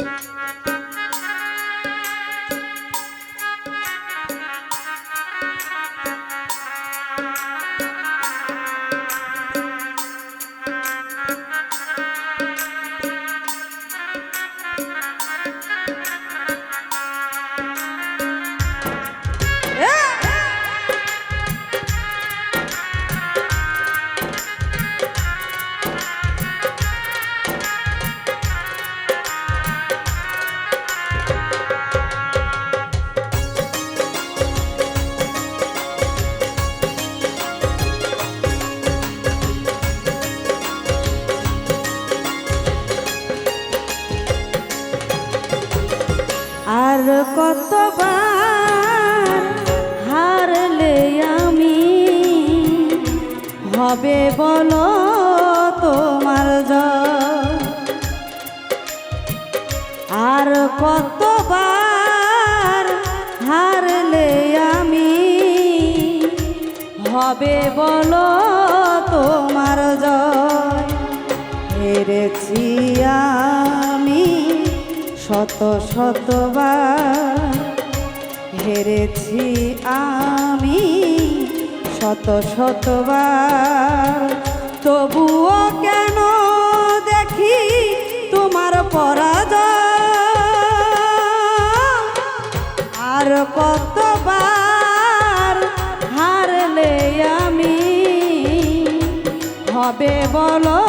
you আর কতবার হারলে আমি? হবে বলো তোমার আর কতবার হারলে আমি? হবে বলো তোমার জয়। হেরেছি আমি শত শতবার হেরেছি আমি, শত শতবার। তবুও কেন দেখি তোমার পরাজয়? আর কতবার হারলে আমি? হবে বলো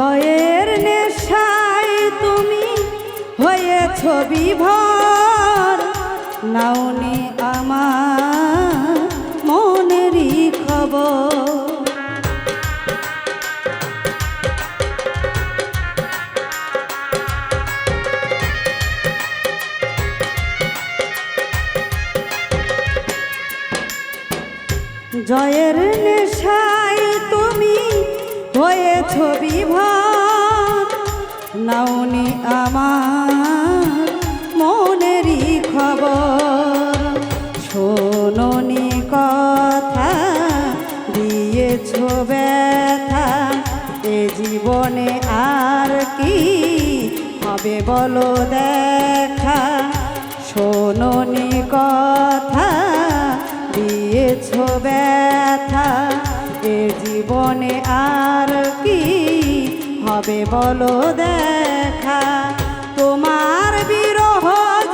জয়ের নেশায় তুমি হয়ে ছবি ভর নাওনি আমার মনেরই খবর। বলো দেখা শোননি কথা, দিয়েছ ব্যথা, এ জীবনে আর কি হবে বলো দেখা? তোমার বিরহ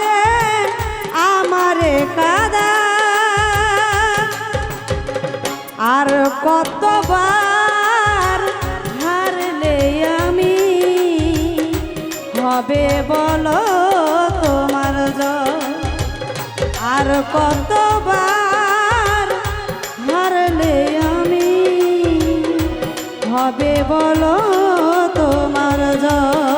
যে আমারে কাদা, আর কতবার হবে বলো তোমার আর কতবার হারলে আমি? হবে বলো তোমার জয়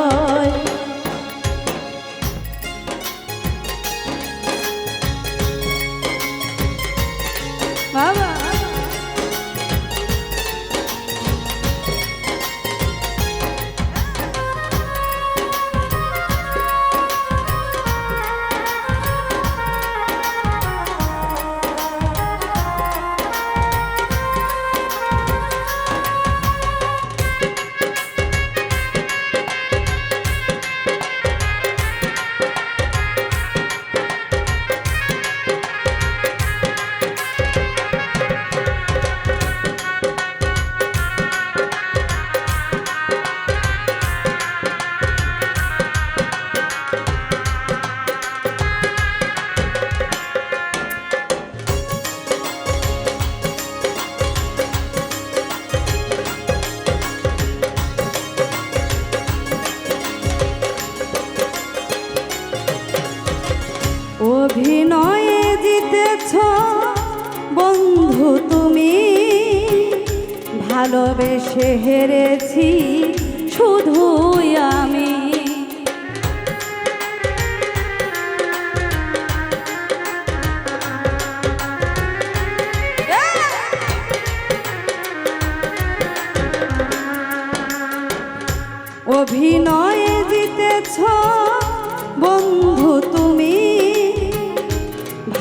অভিনয়ে জিতেছ। বন্ধু তুমি ভালোবেসে হেরেছি। শুধুই আমি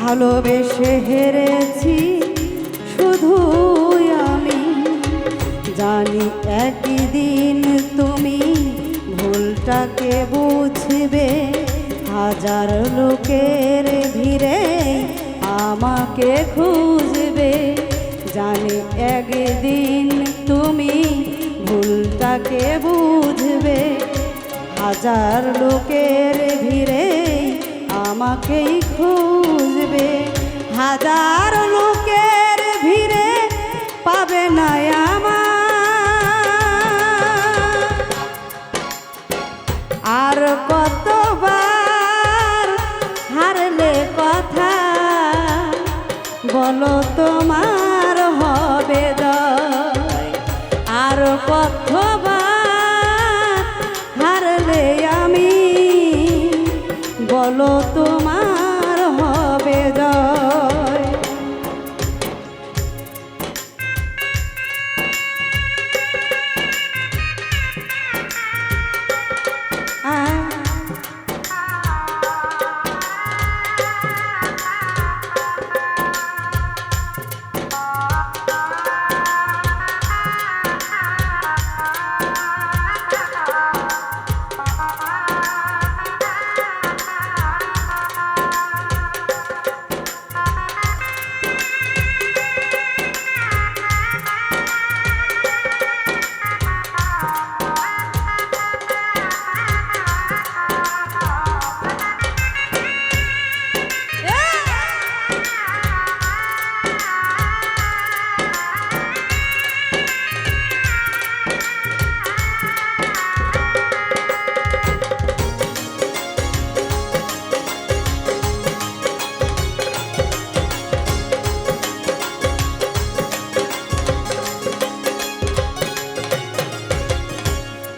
ভালোবেসে হেরেছি শুধু আমি। জানি একই দিন তুমি ভুলটাকে বুঝবে, হাজার লোকের ভিড়ে আমাকে খুঁজবে। জানি একদিন তুমি ভুলটাকে বুঝবে, হাজার লোকের ভিড়ে আমাকেই খুঁজবে হাজার লোকের ভিড়ে পাবে না আমার আর কতবার হারলে কথা বলো তোমার হবে জয় আর কতবার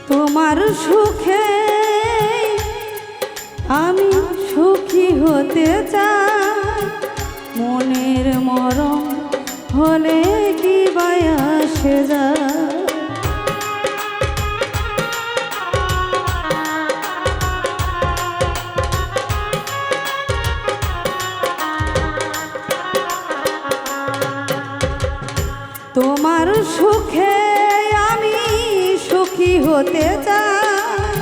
তোমার সুখে আমি সুখী হতে চাই। মনের মরম হলে কি বায়াসে যায়? হতে চাই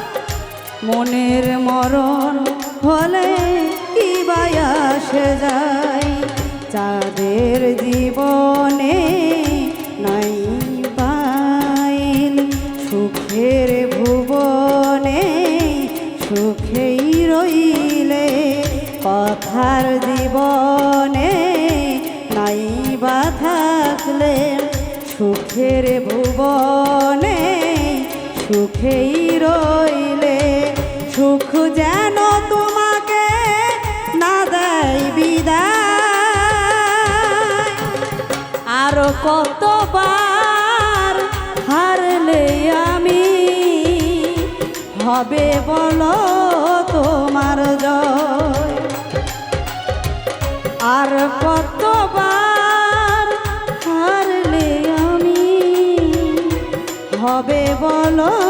মনের মরণ হলে কি বায়াসে যায়। চাঁদের জীবনে নাই পাইল। সুখের ভুবনে সুখেই রইলে। কথার জীবনে নাই বা থাকলে সুখের ভুবনে সুখেই রইলে, সুখ যেন তোমাকে না দেয় বিদায়। আর কতবার হারলে আমি, হবে বলো তোমার জয়। আর কতবার হারলে আমি, হবে বলো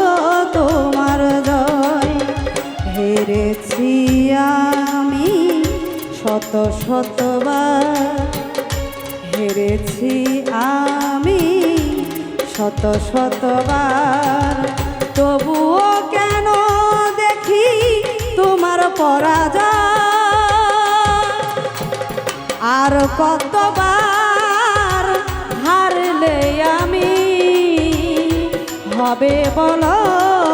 হেরেছি আমি শত শতবার। হেরেছি আমি শত শতবার। তবুও কেন দেখি তোমার পরাজয়? আর কতবার হারলে আমি? হবে বলো